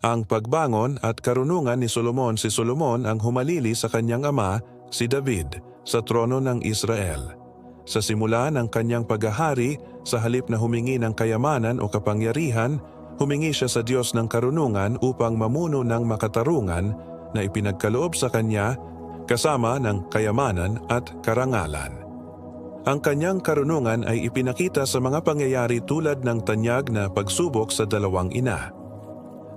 Ang pagbangon at karunungan ni Solomon si Solomon ang humalili sa kanyang ama, si David, sa trono ng Israel. Sa simula ng kanyang paghahari, sa halip na humingi ng kayamanan o kapangyarihan, humingi siya sa Diyos ng karunungan upang mamuno ng makatarungan na ipinagkaloob sa kanya kasama ng kayamanan at karangalan. Ang kanyang karunungan ay ipinakita sa mga pangyayari tulad ng tanyag na pagsubok sa dalawang ina.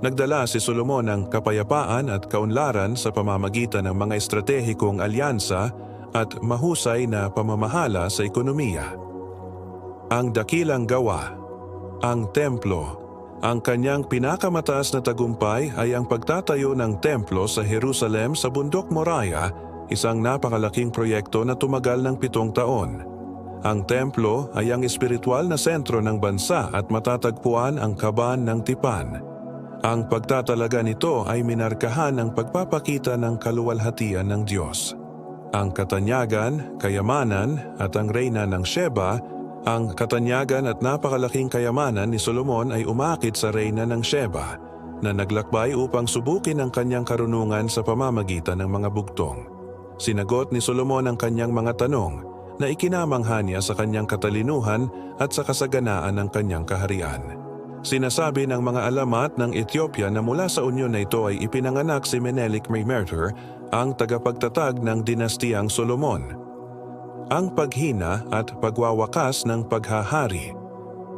Nagdala si Solomon ng kapayapaan at kaunlaran sa pamamagitan ng mga estratehikong alyansa at mahusay na pamamahala sa ekonomiya. Ang dakilang gawa, ang templo, ang kanyang pinakamataas na tagumpay ay ang pagtatayo ng templo sa Jerusalem sa bundok Moriah, isang napakalaking proyekto na tumagal ng pitong taon. Ang templo ay ang espiritual na sentro ng bansa at matatagpuan ang kaban ng tipan. Ang pagtatalaga nito ay minarkahan ng pagpapakita ng kaluwalhatian ng Diyos. Ang katanyagan, kayamanan at ang reyna ng Sheba, ang katanyagan at napakalaking kayamanan ni Solomon ay umakit sa reyna ng Sheba na naglakbay upang subukin ang kanyang karunungan sa pamamagitan ng mga bugtong. Sinagot ni Solomon ang kanyang mga tanong na ikinamangha niya sa kanyang katalinuhan at sa kasaganaan ng kanyang kaharian. Sinasabi ng mga alamat ng Ethiopia na mula sa unyon na ito ay ipinanganak si Menelik Mercator, ang tagapagtatag ng dinastiyang Solomon. Ang paghina at pagwawakas ng paghahari.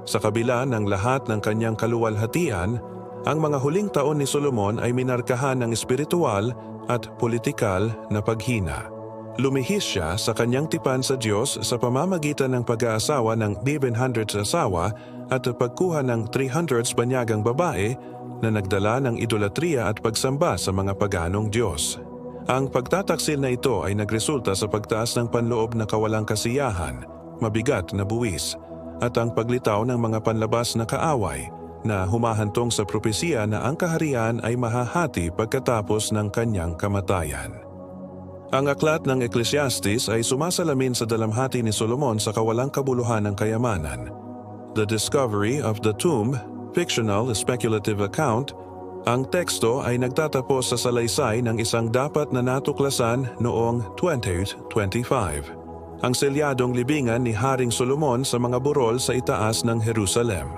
Sa kabila ng lahat ng kanyang kaluwalhatian, ang mga huling taon ni Solomon ay minarkahan ng espiritual at politikal na paghina. Lumihis siya sa kanyang tipan sa Diyos sa pamamagitan ng pag-aasawa ng 700 asawa at pagkuha ng 300 banyagang babae na nagdala ng idolatria at pagsamba sa mga paganong Diyos. Ang pagtataksil na ito ay nagresulta sa pagtaas ng panloob na kawalang kasiyahan, mabigat na buwis, at ang paglitaw ng mga panlabas na kaaway na humahantong sa propesiya na ang kaharian ay mahahati pagkatapos ng kanyang kamatayan. Ang aklat ng Ecclesiastes ay sumasalamin sa dalamhati ni Solomon sa kawalang kabuluhan ng kayamanan. The Discovery of the Tomb, fictional speculative account, ang teksto ay nagtatapos sa salaysay ng isang dapat na natuklasan noong 2025. Ang selyadong libingan ni Haring Solomon sa mga burol sa itaas ng Jerusalem.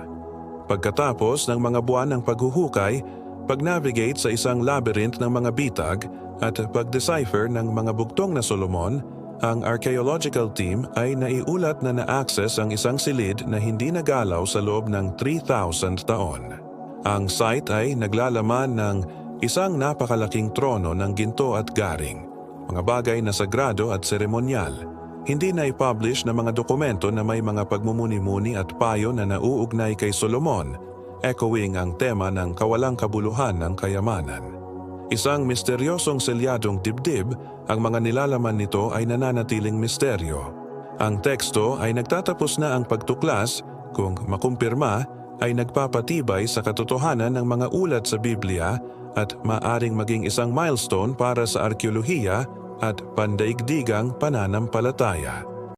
Pagkatapos ng mga buwan ng paghuhukay, pag-navigate sa isang labyrinth ng mga bitag at pag-decipher ng mga bugtong na Solomon, ang archaeological team ay naiulat na na-access ang isang silid na hindi nagalaw sa loob ng 3,000 taon. Ang site ay naglalaman ng isang napakalaking trono ng ginto at garing, mga bagay na sagrado at seremonyal. Hindi na i-publish na mga dokumento na may mga pagmumuni-muni at payo na nauugnay kay Solomon, echoing ang tema ng kawalang kabuluhan ng kayamanan. Isang misteryosong selyadong dibdib, ang mga nilalaman nito ay nananatiling misteryo. Ang teksto ay nagtatapos na ang pagtuklas, kung makumpirma, ay nagpapatibay sa katotohanan ng mga ulat sa Biblia at maaring maging isang milestone para sa arkeolohiya at pandaigdigang pananampalataya.